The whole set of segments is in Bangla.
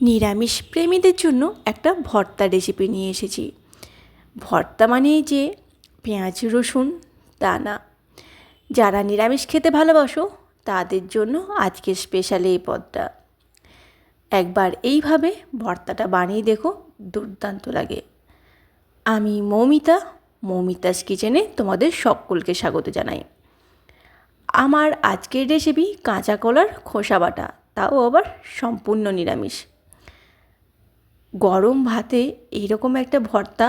নিরামিষ প্রেমীদের জন্য একটা ভর্তা রেসিপি নিয়ে এসেছি। ভর্তা মানে যে পেঁয়াজ, রসুন তা না যারা নিরামিষ খেতে ভালোবাসো, তাদের জন্য আজকে স্পেশাল এই পদটা। একবার এইভাবে ভর্তাটা বানিয়ে দেখো, দুর্দান্ত লাগে। আমি মৌমিতা, মৌমিতাস কিচেনে তোমাদের সকলকে স্বাগত জানাই। আমার আজকের রেসিপি কাঁচা কলার খোসা বাটা, তাও আবার সম্পূর্ণ নিরামিষ। গরম ভাতে এইরকম একটা ভর্তা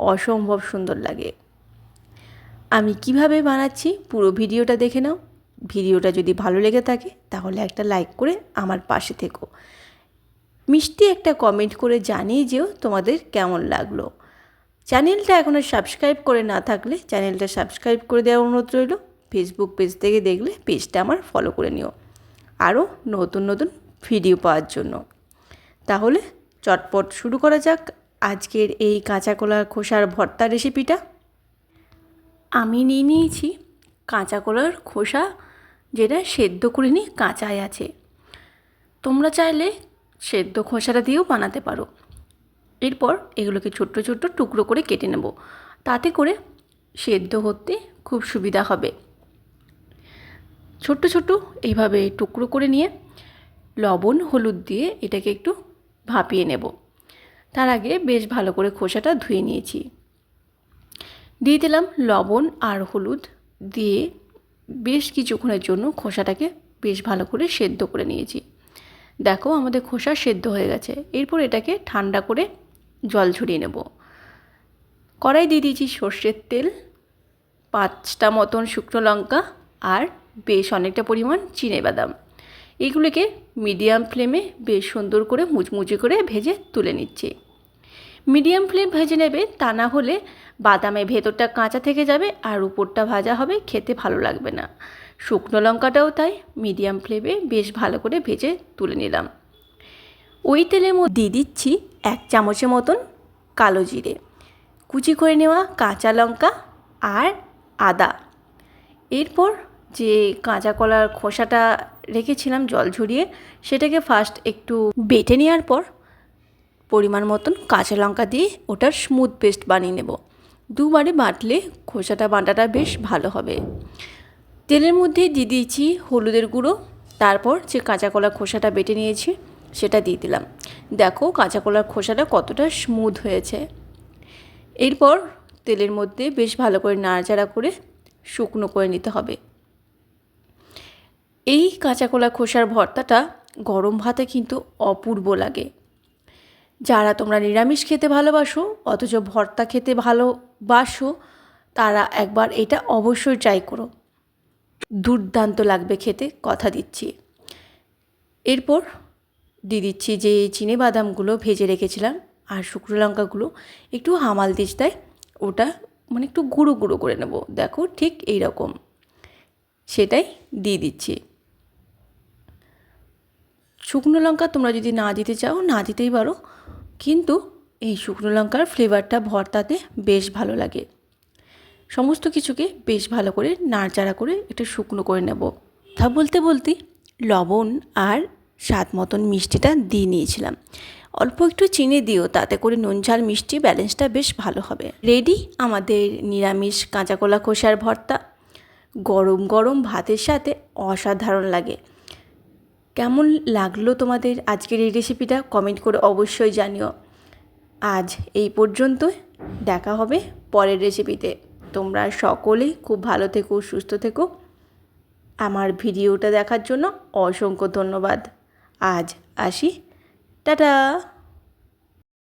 অসম্ভব সুন্দর লাগে। আমি কীভাবে বানাচ্ছি পুরো ভিডিওটা দেখে নাও। ভিডিওটা যদি ভালো লেগে থাকে তাহলে একটা লাইক করে আমার পাশে থেকো। মিষ্টি একটা কমেন্ট করে জানিয়ে যেও তোমাদের কেমন লাগল। চ্যানেলটা এখনও সাবস্ক্রাইব করে না থাকলে চ্যানেলটা সাবস্ক্রাইব করে দেওয়ার অনুরোধ রইল। ফেসবুক পেজ থেকে দেখলে পেজটা আমার ফলো করে নিও। আরও নতুন নতুন ভিডিও পাওয়ার জন্য। তাহলে চটপট শুরু করা যাক আজকের এই কাঁচা কলার খোসার ভর্তা রেসিপিটা। আমি নিয়ে নিয়েছি কাঁচা কলার খোসা যেটা সেদ্ধ করে নিয়ে কাঁচায় আছে। তোমরা চাইলে সেদ্ধ খোসাটা দিয়েও বানাতে পারো। এরপর এগুলোকে ছোট্ট ছোট্ট টুকরো করে কেটে নেব। তাতে করে সেদ্ধ হতে খুব সুবিধা হবে। ছোট্ট ছোট্ট এইভাবে টুকরো করে নিয়ে লবণ, হলুদ দিয়ে এটাকে একটু ভাপিয়ে নেব। তার আগে বেশ ভালো করে খোসাটা ধুয়ে নিয়েছি। দিয়ে দিলাম লবণ আর হলুদ দিয়ে বেশ কিছুক্ষণের জন্য খোসাটাকে বেশ ভালো করে সেদ্ধ করে নিয়েছি। দেখো আমাদের খোসা সেদ্ধ হয়ে গেছে। এরপর এটাকে ঠান্ডা করে জল ঝরিয়ে নেব। কড়াই দিয়ে দিয়েছি সর্ষের তেল, পাঁচটা মতন শুকনো লঙ্কা আর বেশ অনেকটা পরিমাণ চিনে বাদাম। এগুলোকে মিডিয়াম ফ্লেমে বেশ সুন্দর করে মুচমুচে করে ভেজে তুলে নিচ্ছি। মিডিয়াম ফ্লেম ভেজে নেবে তা না হলে বাদামের ভেতরটা কাঁচা থেকে যাবে আর উপরটা ভাজা হবে, খেতে ভালো লাগবে না। শুকনো লঙ্কাটাও তাই মিডিয়াম ফ্লেমে বেশ ভালো করে ভেজে তুলে নিলাম। ওই তেলের মধ্যে দিয়ে দিচ্ছি এক চামচের মতন কালো জিরে, কুচি করে নেওয়া কাঁচা লঙ্কা আর আদা। এরপর যে কাঁচা কলার খোসাটা রেখেছিলাম জল ঝরিয়ে, সেটাকে ফার্স্ট একটু বেটে নেওয়ার পর পরিমাণ মতন কাঁচা লঙ্কা দিয়ে ওটার স্মুথ পেস্ট বানিয়ে নেব। দুবারে বাটলে খোসাটা, বাটাটা বেশ ভালো হবে। তেলের মধ্যে দিয়ে দিয়েছি হলুদের গুঁড়ো, তারপর যে কাঁচা কলার খোসাটা বেটে নিয়েছি, সেটা দিয়ে দিলাম। দেখো কাঁচা কলার খোসাটা কতটা স্মুথ হয়েছে। এরপর তেলের মধ্যে বেশ ভালো করে নাড়াচাড়া করে শুকনো করে নিতে হবে। এই কাঁচা কলা খোসার ভর্তাটা গরম ভাতে কিন্তু অপূর্ব লাগে। যারা তোমরা নিরামিষ খেতে ভালোবাসো, অথচ ভর্তা খেতে ভালোবাসো, তারা একবার এটা অবশ্যই ট্রাই করো। দুর্দান্ত লাগবে খেতে, কথা দিচ্ছি। এরপর দিয়ে দিচ্ছি যে চিনে বাদামগুলো ভেজে রেখেছিলাম আর শুকনো লঙ্কাগুলো একটু হামাল দিস্তায় ওটা মানে একটু গুঁড়ো গুঁড়ো করে নেব। দেখো ঠিক এই রকম সেটাই দিয়ে দিচ্ছি। শুকনো লঙ্কা তোমরা যদি না দিতে চাও, না দিতেই পারো। কিন্তু এই শুকনো লঙ্কার ফ্লেভারটা ভর্তাতে বেশ ভালো লাগে। সমস্ত কিছুকে বেশ ভালো করে নাড়চাড়া করে একটু শুকনো করে নেব। তা বলতে বলতে লবণ আর স্বাদ মতন মিষ্টিটা দিয়ে নিয়েছিলাম। অল্প একটু চিনি দিও, তাতে করে নুন, ঝাল, মিষ্টি ব্যালেন্সটা বেশ ভালো হবে। রেডি? আমাদের নিরামিষ কাঁচা কলা খোসার ভর্তা। গরম গরম ভাতের সাথে অসাধারণ লাগে। কেমন লাগল তোমাদের আজকের এই রেসিপিটা কমেন্ট করে অবশ্যই জানিও। আজ এই পর্যন্ত দেখা হবে পরের রেসিপিতে তোমরা সকলেই খুব ভালো থেকো, সুস্থ থেকো। আমার ভিডিওটা দেখার জন্য অসংখ্য ধন্যবাদ। আজ আসি। টাটা!